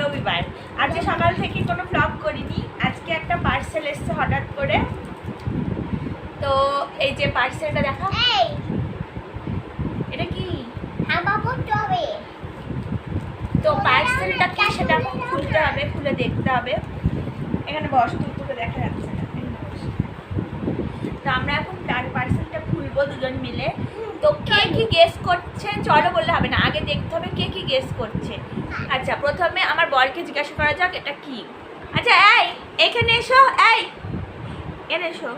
রবিবার। আজকে সকাল থেকে কোনো ব্লগ করিনি আজকে একটা পার্সেল এসছে হঠাৎ করে। তো এই যে পার্সেলটা দেখা এটা কি? তো পার্সেলটা কি সেটা খুলতে হবে খুলে দেখতে হবে। এখানে বস তুই তোকে দেখা যাচ্ছে। তো আমরা এখন তার পার্সেলটা খুলবো দুজন মিলে। তো কে কি গেস করছে? চলো বললে হবে না আগে দেখতে হবে কে কি গেস করছে। আচ্ছা প্রথমে আমার বরকে জিজ্ঞাসা করা যাক এটা কি? আচ্ছা এই এখানে এসো এই। এখানে এসো।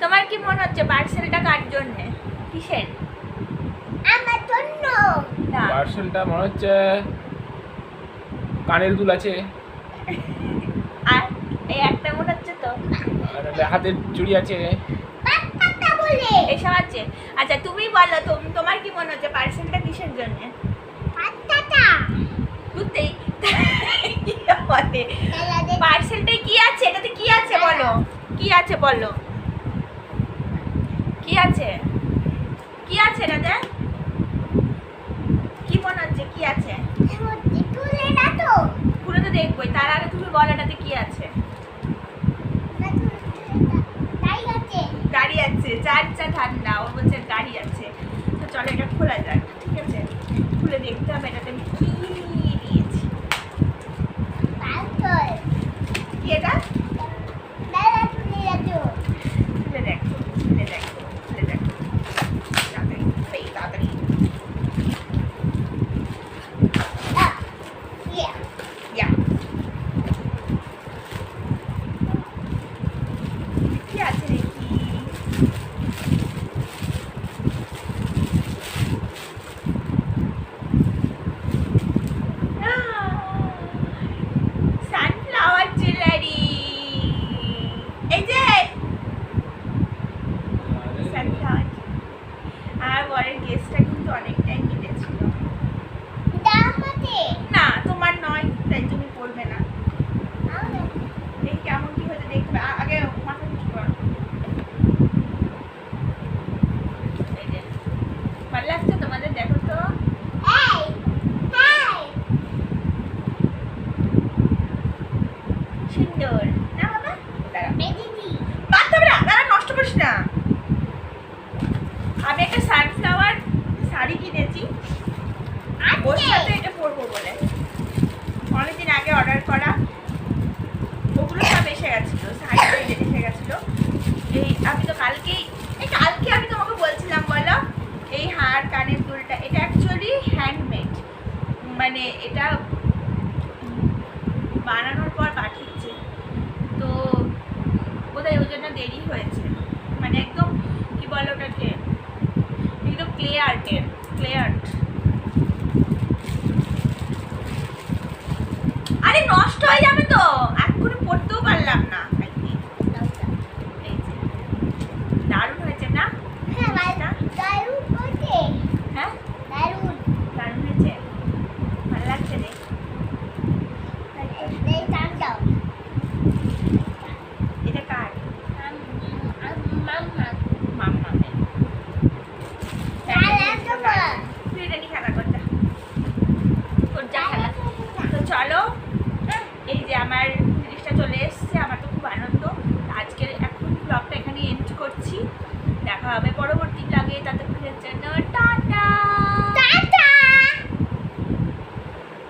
তোমার কি মনে হচ্ছে পার্সেলটা কার জন্যে? কিসের? আমার জন্য। না। পার্সেলটা মনে হচ্ছে কানের দুল আছে। আর এই একটা মনে হচ্ছে তো? আর হাতের চুড়ি আছে। এসব আছে আচ্ছা তুমি বলো তোম- তোমার কি মনে হচ্ছে পার্সেলটা কিসের জন্য? বুঝতেই পার্সেলটায় কি আছে? এটাতে কি আছে বলো? কি আছে বলো? কি আছে? কি আছে এটাতে কি মনে হচ্ছে? কি আছে? পুরো তো দেখবোই তার আগে তুমি বলো এটাতে কি আছে তাই আছে আছে চার চা না ও বলছে গাড়ি আছে। তো চলো এটা খোলা যাক, ঠিক আছে? খুলে দেখতে হবে এটাতে আমি কি দিয়েছি পাগল কি এটা দাদা তুলে যাচ্ছো খুলে দেখো খুলে দেখো খুলে দেখো তাড়াতাড়ি এই তাড়াতাড়ি ইয়া ইয়া কি আছে দেখি সানফ্লাওয়ার জুয়েলারি এই যে সানফ্লাওয়ার আর বরের গেস্টটা কিন্তু অনেকটাই মিলেছিল দাম আছে না তোমার নয় তাই তুমি পড়বে না দেখি কেমন কি হয়েছে দেখবে আ- আগে মাথা নিচু করো এই যে ভালো লাগছে তোমাদের দেখো তো এই এই সুন্দর না বাবা দাঁড়া। হবে না দাঁড়া নষ্ট করিস না। আমি একটা সানফ্লাওয়ার শাড়ি কিনেছি। ওর সাথে এটা পরবো বলে। অনেকদিন আগে অর্ডার করা। ওগুলো সব এসে গেছিল শাড়িটা এসে গেছিল। এই আমি তো কালকেই এই কালকে আমি তোমাকে বলছিলাম বলো এই হার কানের দুলটা এটা অ্যাকচুয়ালি হ্যান্ডমেড মানে এটা বানানোর পর পাঠিয়েছে। বোধহয় ওই জন্য দেরি হয়েছে। মানে একদম কি বলে ওটাকে? একদম ক্লে আর্টের ক্লে আর্ট আরে নষ্ট হয়ে যাবে তো এক্ষুনি পড়তেও পারলাম না এই যে। দারুণ হয়েছে না হ্যাঁ দারুণ করছে হ্যাঁ দারুণ দারুণ হয়েছে ভালো লাগছে রে এই দাম দাও এটা কার মাম্মা মাম্মামের আর একটা বল। তুই এটা নিয়ে খেলা কর যা তোর যা খেলা তো চলো এই যে আমার জিনিসটা চলে এসছে আমার তো খুব আনন্দ আজকের এখন ব্লগটা এখানে এন্ড করছি দেখা হবে। পরবর্তী লাগে তাতে টাটা!